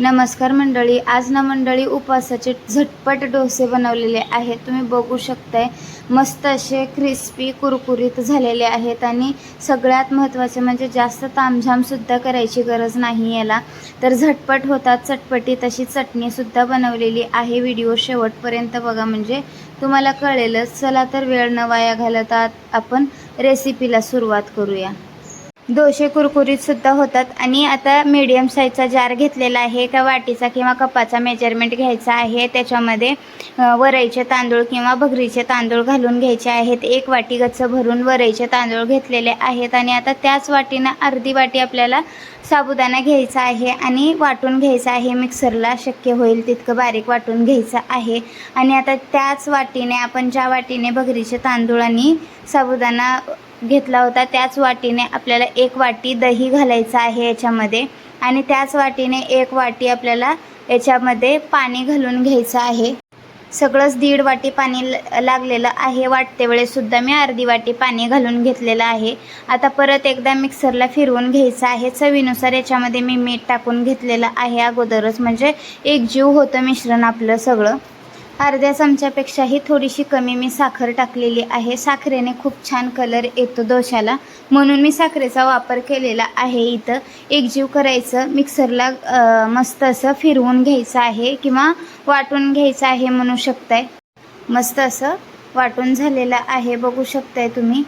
नमस्कार मंडळी आज ना मंडळी उपवासाचे झटपट डोसे बनवलेले आहेत. तुम्ही बघू शकताय मस्त असे क्रिस्पी कुरकुरीत झालेले आहेत आणि सगळ्यात महत्त्वाचे म्हणजे जास्त तामझामसुद्धा करायची गरज नाही याला. तर झटपट होतात चटपटी तशी चटणीसुद्धा बनवलेली आहे. व्हिडिओ शेवटपर्यंत बघा म्हणजे तुम्हाला कळेलच. चला तर वेळ न वाया घालतात आपण रेसिपीला सुरुवात करूया. डोसे कुरकुरीत सुद्धा होतात. आणि आता मीडियम साईजचा जार घेतलेला आहे. का वाटीचा किंवा कपाचा मेजरमेंट घ्यायचा आहे. त्याच्यामध्ये वरईचे तांदूळ किंवा भगरीचे तांदूळ घालून घ्यायचे आहेत. एक वाटी गच्च भरून वरईचे तांदूळ घेतलेले आहेत. आणि आता त्याच वाटीनं अर्धी वाटी आपल्याला साबुदाणा घ्यायचा आहे आणि वाटून घ्यायचा आहे. मिक्सरला शक्य होईल तितकं बारीक वाटून घ्यायचं आहे. आणि आता त्याच वाटीने आपण ज्या वाटीने भगरीचे तांदूळ आणि साबुदाणा घेतला होता. त्याच वाटीने आपल्याला एक वाटी दही घालायचं आहे याच्यामध्ये आणि त्याच वाटीने एक वाटी आपल्याला याच्यामध्ये पाणी घालून घ्यायचं आहे. सगळंच दीड वाटी पाणी ल- लागलेलं आहे. वाटते वेळेसुद्धा मी अर्धी वाटी पाणी घालून घेतलेलं आहे. आता परत एकदा मिक्सरला फिरवून घ्यायचं आहे. चवीनुसार याच्यामध्ये मी मीठ टाकून घेतलेलं आहे अगोदरच. म्हणजे एक जीव होतं मिश्रण आपलं सगळं. अर्ध्या चमच्यापेक्षाही थोडीशी कमी मी साखर टाकलेली आहे. साखरेने खूप छान कलर येतो दोशाला म्हणून मी साखरेचा वापर केलेला आहे इथं. एकजीव करायचं मिक्सरला मस्त असं फिरवून घ्यायचं आहे किंवा वाटून घ्यायचं आहे म्हणू शकताय. मस्त असं वाटून झालेलं आहे बघू शकताय तुम्ही.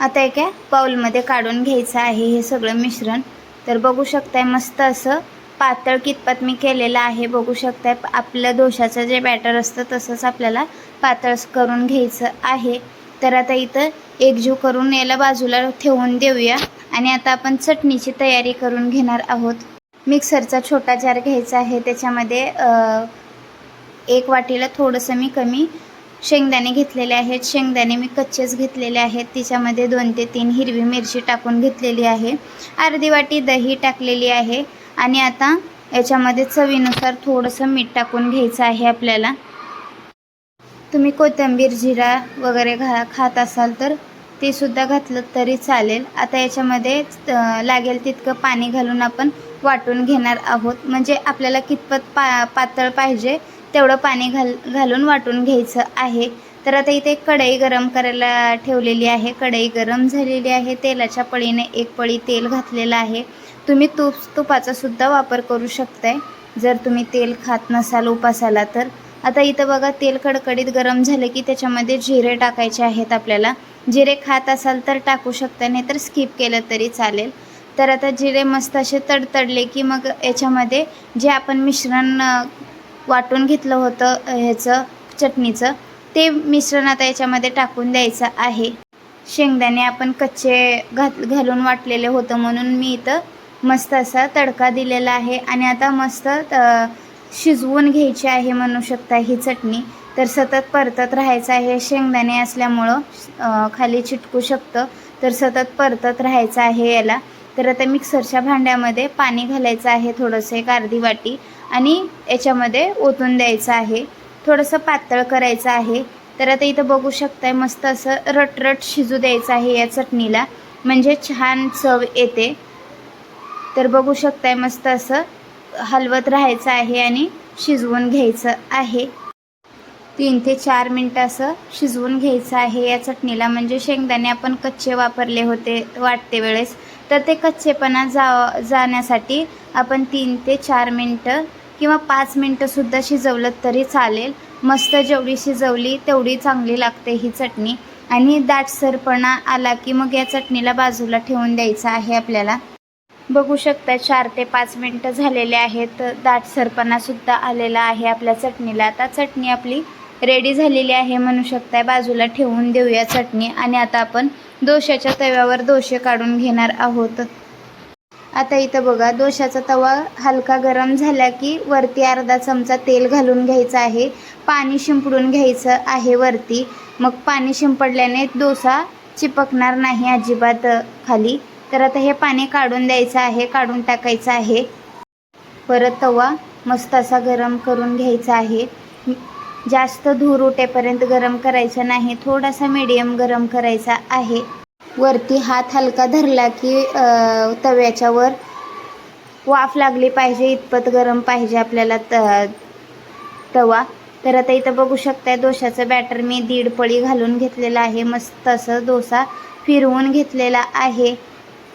आता एका पाऊलमध्ये काढून घ्यायचं आहे हे सगळं मिश्रण. तर बघू शकताय मस्त असं पातळ कितपत मी केलेलं आहे बघू शकताय. आपलं डोशाचं जे बॅटर असतं तसंच आपल्याला पातळ करून घ्यायचं आहे. तर आता इथं एकजीव करून याला बाजूला ठेवून देऊया आणि आता आपण चटणीची तयारी करून घेणार आहोत. मिक्सरचा छोटा जार घ्यायचा आहे. त्याच्यामध्ये एक वाटीला थोडंसं मी कमी शेंगदाणे घेतलेले आहेत. शेंगदाणे मी कच्चेच घेतलेले आहेत. तिच्यामध्ये दोन ते तीन हिरवी मिरची टाकून घेतलेली आहे. अर्धी वाटी दही टाकलेली आहे. आणि आता याच्यामध्ये चवीनुसार थोडंसं मीठ टाकून घ्यायचं आहे आपल्याला. तुम्ही कोथिंबीर जिरा वगैरे घा खात असाल तर ते सुद्धा घातलं तरी चालेल. आता याच्यामध्ये लागेल तितकं पाणी घालून आपण वाटून घेणार आहोत. म्हणजे आपल्याला कितपत पा पातळ पाहिजे तेवढं पाणी घाल घालून वाटून घ्यायचं आहे. तर आता इथे एक कढई गरम करायला ठेवलेली आहे. कढई गरम झालेली आहे. तेलाच्या पळीने एक पळी तेल घातलेलं आहे. तुम्ही तूप तुपाचा सुद्धा वापर करू शकताय. जर तुम्ही तेल खात नसाल उपासाला तर. आता इथं बघा तेल कडकडीत गरम झालं की त्याच्यामध्ये जिरे टाकायचे आहेत आपल्याला. जिरे खात असाल तर टाकू शकता नाही तर स्किप केलं तरी चालेल. तर आता जिरे मस्त असे तडतडले की मग याच्यामध्ये जे आपण मिश्रण वाटून घेतलं होतं ह्याचं चटणीचं ते मिश्रण आता याच्यामध्ये टाकून द्यायचं आहे. शेंगदाणे आपण कच्चे घात घालून वाटलेले होतं म्हणून मी इथं मस्त असा तडका दिलेला आहे. आणि आता मस्त शिजवून घ्यायची आहे म्हणू शकता ही चटणी. तर सतत परतत राहायचं आहे. शेंगदाणे असल्यामुळं खाली चिटकू शकतं. तर सतत परतत राहायचं आहे याला. तर आता मिक्सरच्या भांड्यामध्ये पाणी घालायचं आहे थोडंसं एक अर्धी वाटी. आणि याच्यामध्ये ओतून द्यायचं आहे. थोडंसं पातळ करायचं आहे. तर आता इथं बघू शकताय मस्त असं रटरट शिजू द्यायचं आहे या चटणीला. म्हणजे छान चव येते. तर बघू शकताय मस्त असं हलवत राहायचं आहे आणि शिजवून घ्यायचं आहे. तीन ते चार मिनटं असं शिजवून घ्यायचं आहे. या चटणीला म्हणजे शेंगदाणे आपण कच्चे वापरले होते वाटते वेळेस. तर ते कच्चेपणा जा जाण्यासाठी आपण तीन ते चार मिनटं किंवा पाच मिनटंसुद्धा शिजवलं तरी चालेल. मस्त जेवढी शिजवली तेवढी चांगली लागते ही चटणी. आणि दाटसरपणा आला की मग या चटणीला बाजूला ठेवून द्यायचं आहे आपल्याला. बघू शकता चार ते पाच मिनटं झालेले आहेत. दाटसरपणासुद्धा आलेला आहे आपल्या चटणीला. आता चटणी आपली रेडी झालेली आहे म्हणू शकताय. बाजूला ठेवून देऊया चटणी आणि आता आपण दोशाच्या तव्यावर दोशे काढून घेणार आहोत. आता इथं बघा दोशाचा तवा हलका गरम झाला की वरती अर्धा चमचा तेल घालून घ्यायचं आहे. पाणी शिंपडून घ्यायचं आहे वरती. मग पाणी शिंपडल्याने डोसा चिपकणार नाही अजिबात खाली. तर आता हे पाणी काढून द्यायचं आहे काढून टाकायचं आहे. परत तवा मस्त असा गरम करून घ्यायचा आहे. जास्त धूर उठेपर्यंत गरम करायचा नाही थोडासा मीडियम गरम करायचा आहे. वरती हात हलका धरला की तव्याच्यावर तव्याच्या वर वाफ लागली पाहिजे इतपत गरम पाहिजे आपल्याला त तवा. तर आता इथं बघू शकताय डोशाचं बॅटर मी दीड पळी घालून घेतलेलं आहे. मस्त असं डोसा फिरवून घेतलेला आहे.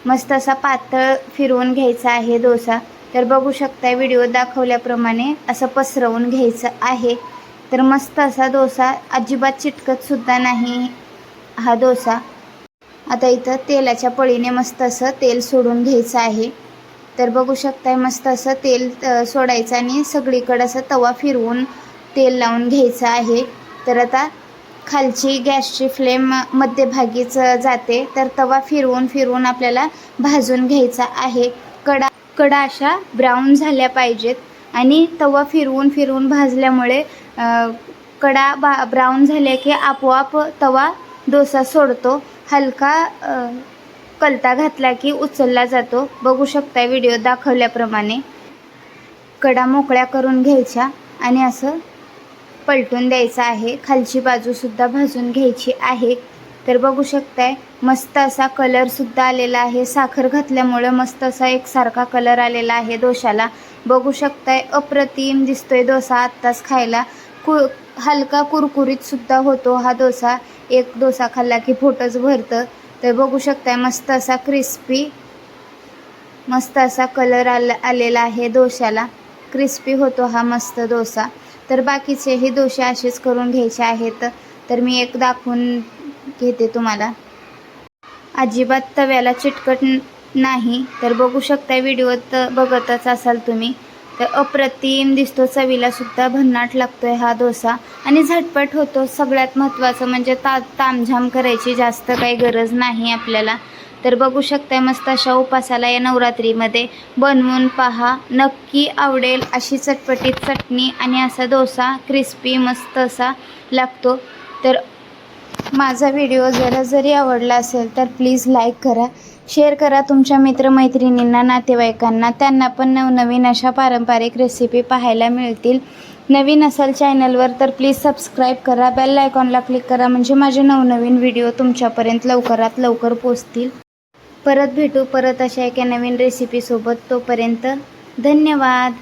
मस्त असा पातळ फिरवून घ्यायचा आहे डोसा. तर बघू शकताय व्हिडिओ दाखवल्याप्रमाणे असं पसरवून घ्यायचं आहे. तर मस्त असा डोसा अजिबात चिटकतसुद्धा नाही हा डोसा. आता इथं तेलाच्या पळीने मस्त असं तेल सोडून घ्यायचं आहे. तर बघू शकताय मस्त असं तेल सोडायचं आणि सगळीकडं असं तवा फिरवून तेल लावून घ्यायचं आहे. तर आता खालची गॅसची फ्लेम मध्यभागीच जाते. तर तवा फिरवून फिरवून आपल्याला भाजून घ्यायचा आहे. कडा कडा अशा ब्राऊन झाल्या पाहिजेत. आणि तवा फिरवून फिरवून भाजल्यामुळे कडा बा ब्राऊन झाल्या की आपोआप तवा डोसा सोडतो. हलका कलता घातला की उचलला जातो. बघू शकताय व्हिडिओ दाखवल्याप्रमाणे. कडा मोकळ्या करून घ्यायच्या आणि असं पलटून द्यायचा आहे. खालची बाजूसुद्धा भाजून घ्यायची आहे. तर बघू शकताय मस्त असा कलरसुद्धा आलेला आहे. साखर घातल्यामुळं मस्त असा एकसारखा कलर आलेला आहे डोशाला. बघू शकताय अप्रतिम दिसतोय डोसा आत्ताच खायला. कु हलका कुरकुरीतसुद्धा होतो हा डोसा. एक डोसा खाल्ला की फोटोच भरतं. तर बघू शकताय मस्त असा क्रिस्पी मस्त असा कलर आला आलेला आहे डोशाला. क्रिस्पी होतो हा मस्त डोसा. तर बाकीचेही डोसे असेच करून घ्यायचे आहेत. तर मी एक दाखवून घेते तुम्हाला. अजिबात तव्याला चिटकट नाही. तर बघू शकता व्हिडिओत बघतच असाल तुम्ही. तर अप्रतिम दिसतो चवीला सुद्धा भन्नाट लागतोय हा डोसा. आणि झटपट होतो सगळ्यात महत्त्वाचं म्हणजे ता तामझाम करायची जास्त काही गरज नाही आपल्याला. तर बघू शकताय मस्त अशा उपासाला या नवरात्रीमध्ये बनवून पहा. नक्की आवडेल अशी चटपटीत चटणी आणि असा डोसा क्रिस्पी मस्त असा लागतो. तर माझा व्हिडिओ जरा जरी आवडला असेल तर प्लीज लाईक करा. शेअर करा तुमच्या मित्रमैत्रिणींना नातेवाईकांना. त्यांना पण नवनवीन अशा पारंपरिक रेसिपी पाहायला मिळतील. नवीन असाल चॅनलवर तर प्लीज सबस्क्राईब करा. बेल आयकॉनला क्लिक करा. म्हणजे माझे नवनवीन व्हिडिओ तुमच्यापर्यंत लवकरात लवकर पोचतील परत भेटू परत अशा एका नवीन रेसिपीसोबत तोपर्यंत धन्यवाद.